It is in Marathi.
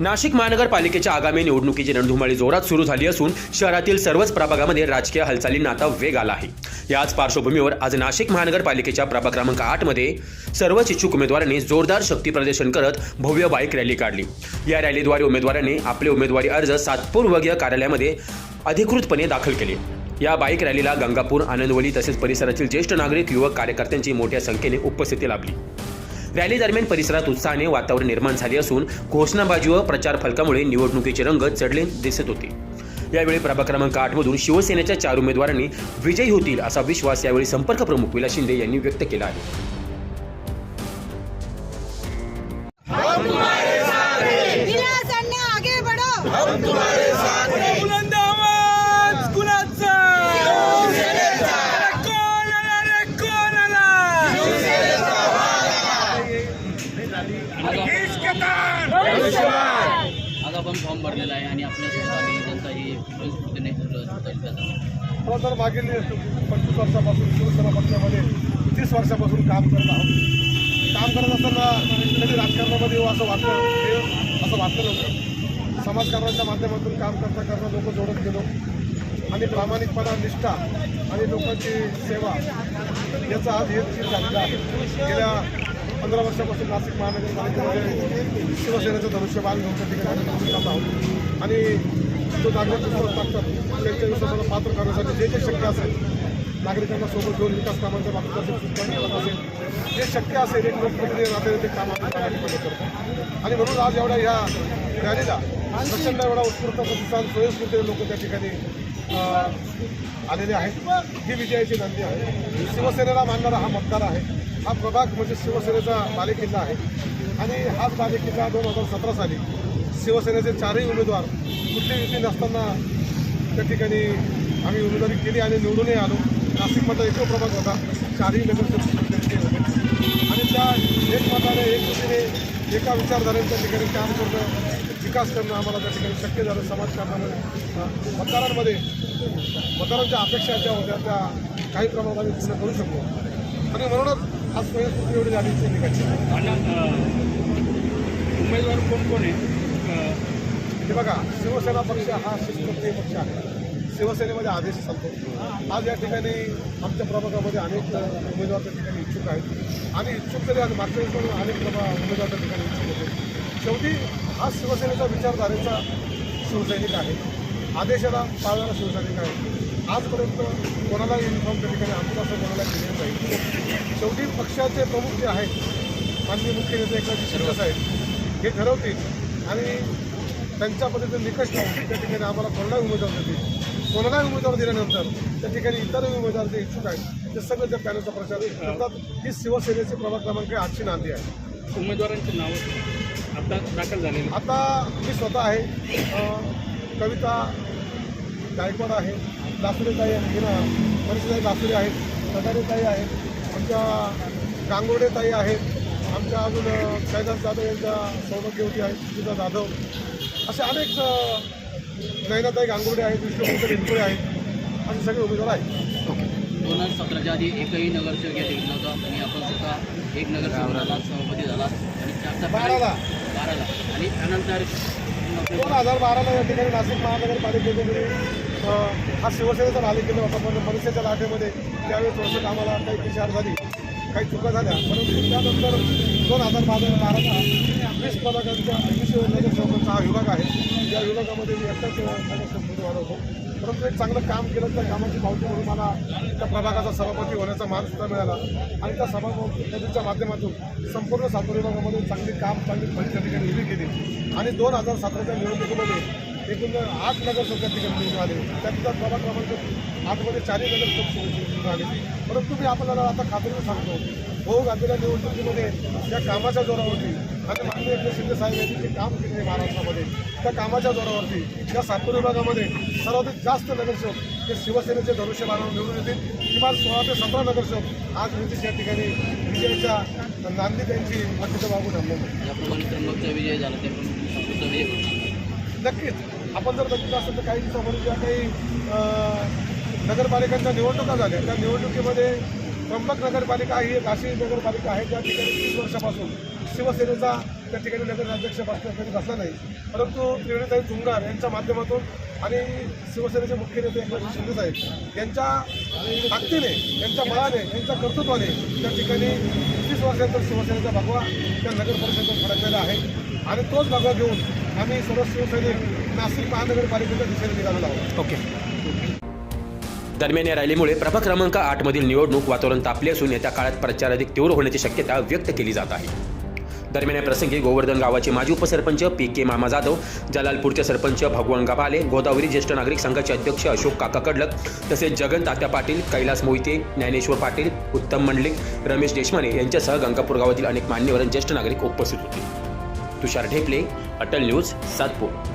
नाशिक महानगरपालिकेच्या आगामी निवडणुकीची रणधुमाळी जोरात सुरू झाली असून शहरातील सर्वच प्रभागामध्ये राजकीय हालचालींना आता वेग आला आहे. याच पार्श्वभूमीवर आज नाशिक महानगरपालिकेच्या प्रभाग क्रमांक आठमध्ये सर्वच इच्छुक उमेदवारांनी जोरदार शक्ती प्रदर्शन करत भव्य बाईक रॅली काढली. या रॅलीद्वारे उमेदवारांनी आपले उमेदवारी अर्ज सातपूर विभागीय कार्यालयामध्ये अधिकृतपणे दाखल केले. या बाईक रॅलीला गंगापूर आनंदवली तसेच परिसरातील ज्येष्ठ नागरिक युवक कार्यकर्त्यांची मोठ्या संख्येने उपस्थिती लाभली. रॅली दरम्यान परिसरात उत्साहाने वातावरण निर्माण झाले असून घोषणाबाजी व प्रचार फलकामुळे निवडणुकीचे रंग चढले दिसत होते. यावेळी प्रभाग क्रमांक आठमधून शिवसेनेच्या चार उमेदवारांनी विजयी होतील असा विश्वास यावेळी संपर्क प्रमुख विलास शिंदे यांनी व्यक्त केला आहे. हम तुम्हारे खरं तर मागील पंचवीस वर्षापासून शिवसेना पक्षामध्ये तीस वर्षापासून काम करत आहोत. काम करत असताना कधी राजकारणामध्ये येऊ असं वाटलं असं वाटलं नव्हतं. समाजकारणाच्या माध्यमातून काम करता करता लोक जोडत गेलो. आणि प्रामाणिकपणा निष्ठा आणि लोकांची सेवा याचा आज हे झालेला आहे. गेल्या पंधरा वर्षापासून नाशिक महानगरपालिकेमध्ये शिवसेनेचं धनुष्यबाण घेऊन त्या ठिकाणी करत आहोत. आणि जो नागरिक विश्वास टाकतात त्यांच्या विश्वासाला पात्र करण्यासाठी जे जे शक्य असेल नागरिकांना सोबत घेऊन विकास कामांच्या बाबतीत असेल सुधारणा करत असेल जे शक्य असेल एक लोकप्रतिनिधी राहते ते काम आम्ही मदत करतो. आणि म्हणून आज एवढ्या ह्या रॅलीला प्रचंड एवढा उत्स्फूर्त प्रतिसाद स्वयंस्फूर्तीने लोक त्या ठिकाणी आलेले आहेत. ही विजयाची नंदी आहे. शिवसेनेला मानणारा हा मतदार आहे. हा प्रभाग म्हणजे शिवसेनेचा बालेकिल्ला आहे. आणि हाच बालेकिल्ला दोन हजार सतरा साली शिवसेनेचे चारही उमेदवार कुठली युती नसताना त्या ठिकाणी आम्ही उमेदवारी केली आणि निवडूनही आलो. नाशिकमधला एकच प्रभाग होता. चारही नगरसेवक आणि त्या एक मताने एक युतीने एका विचारधारेच्या ठिकाणी काम करणं विकास करणं आम्हाला त्या ठिकाणी शक्य झालं. समाजकारणामध्ये मतदारांमध्ये मतदारांच्या अपेक्षा ज्या होत्या त्या काही प्रमाणात आम्ही पूर्ण करू शकतो आणि म्हणूनच आज स्वयंस्फूर्ती एवढी झाली. निघायची उमेदवार कोण कोण आहे? हे बघा शिवसेना पक्ष हा शिस्तप्रिय पक्ष आहे. शिवसेनेमध्ये आदेश चालतो. आज या ठिकाणी आमच्या प्रभागामध्ये अनेक उमेदवार त्या ठिकाणी इच्छुक आहेत. आणि इच्छुक तरी आज मागच्या अनेक प्रभा उमेदवार त्या ठिकाणी इच्छुक होते. शेवटी हा शिवसेनेचा विचारधारेचा शिवसैनिक आहे. आदेशाला पाळणारा शिवसैनिक आहे. आजपर्यंत कोणाला युनिफॉर्म त्या ठिकाणी आमचं कोणाला दिलेलं नाही. शेवटी पक्षाचे प्रमुख जे आहेत माननीय मुख्य नेते एकनाथजी शिंदे साहेब हे ठरवतील. आणि त्यांच्या पद्धतीने निकष लावून त्या ठिकाणी आम्हाला कोणालाही उमेदवार देतील कोणालाही उमेदवार दिल्यानंतर त्या ठिकाणी इतरही उमेदवार जे इच्छुक आहेत. ते सगळे त्या पॅनलचा प्रचार करतात. ही शिवसेनेचे प्रभाग क्रमांक आठची नांदी आहे. उमेदवारांची नावं आता दाखल झालेली. आता मी स्वतः आहे. कविता गायकवाड आहे. लासुरेताई आहे. हिना मनसीताई लासुरे आहेत. कटारेताई आहेत. आमच्या गांगोडेताई आहेत. आमच्या अजून कैलास जाधव यांच्या सौभाग्यवती आहेत सुजिता जाधव. असे अनेक अं, नयनाताई गांगुर्डे आहेत विष्णुपुत्र रिंकुळे आहेत. असे सगळे उमेदवार आहेत. दोन हजार सतराच्या आधी एकही नगरसेवक या ठिकाणी नव्हता आणि आपण स्वतः एक नगरसेवक झाला सभापती झाला. आणि चारचा बाराला. बाराला. आणि त्यानंतर दोन हजार बाराला या ठिकाणी नाशिक महानगरपालिकेमध्ये हा शिवसेनेचा बालेकिल्ला होता. पण मनसेच्या लाटेमध्ये त्यावेळेस थोडंसं आम्हाला काही पिशार झाली. काही चुका झाल्या परंतु त्यानंतर दोन हजार बारा बाराला वीस पदकांच्या वीस नगरसेवकांचा हा विभाग आहे. या विभागामध्ये मी एकटाच नगरसेवक परंतु एक चांगलं काम केलं त्या कामाची पावती म्हणून मला त्या प्रभागाचा सभापती होण्याचा मान सुद्धा मिळाला. आणि त्या सभापतीच्या माध्यमातून संपूर्ण सातूर विभागामध्ये चांगली काम चांगली फळी त्या ठिकाणी उभी केली. आणि दोन हजार सतराच्या निवडणुकीमध्ये एकूण आठ नगरसेवक त्या ठिकाणी निवडून आले त्यातल्या प्रभाग क्रमांक आठमध्ये चारही नगरसेवक निवडून आले परंतु मी आपल्याला आता खात्रीने सांगतो. भाऊ घातलेल्या निवडणुकीमध्ये त्या कामाच्या जोरावरती आणि माननीय एकनाथ शिंदे साहेब यांनी जे काम केले महाराष्ट्रामध्ये त्या कामाच्या जोरावरती या सातपूर विभागामध्ये सर्वाधिक जास्त नगरसेवक हे शिवसेनेचे धनुष्यबाणावर निवडून येतील. किमान सोळा ते सतरा नगरसेवक आज या ठिकाणी विजयाच्या नांदी त्यांची अतिथी बाबू होणार. नक्कीच. आपण जर बघितलं असेल तर काही दिवसापूर्वी ज्या काही नगरपालिकांच्या निवडणुका झाल्या त्या निवडणुकीमध्ये त्र्यंबक नगरपालिका ही एक अशी नगरपालिका आहे ज्या ठिकाणी तीस वर्षापासून शिवसेनेचा त्या ठिकाणी नगराध्यक्ष बसला कधी बसला नाही. परंतु त्रिवेणीताई झुंगार यांच्या माध्यमातून आणि शिवसेनेचे मुख्य नेते एकनाथ शिंदे साहेब यांच्या ताकदीने यांच्या बळाने यांच्या कर्तृत्वाने त्या ठिकाणी तीस वर्षानंतर शिवसेनेचा भगवा त्या नगरपरिषदेत फडकलेला आहे. आणि तोच भगवा घेऊन आम्ही सर्व शिवसैनिक नाशिक महानगरपालिकेच्या दिशेने निघालेलो ओके. दरम्यान या रॅलीमुळे प्रभाग क्रमांक आठ मधील निवडणूक वातावरण तापले असून येत्या काळात प्रचार अधिक तीव्र होण्याची शक्यता व्यक्त केली जात आहे. दरम्यान या प्रसंगी गोवर्धन गावाचे माजी उपसरपंच पी के मामा जाधव जलालपूरचे सरपंच भगवान गाभाले गोदावरी ज्येष्ठ नागरिक संघाचे अध्यक्ष अशोक काका कडलक तसेच जगन तात्या पाटील कैलास मोहिते ज्ञानेश्वर पाटील उत्तम मंडलिक रमेश देशमाने यांच्यासह गंगापूर गावातील अनेक मान्यवर ज्येष्ठ नागरिक उपस्थित होते. तुषार ढेपले अटल न्यूज सातपूर.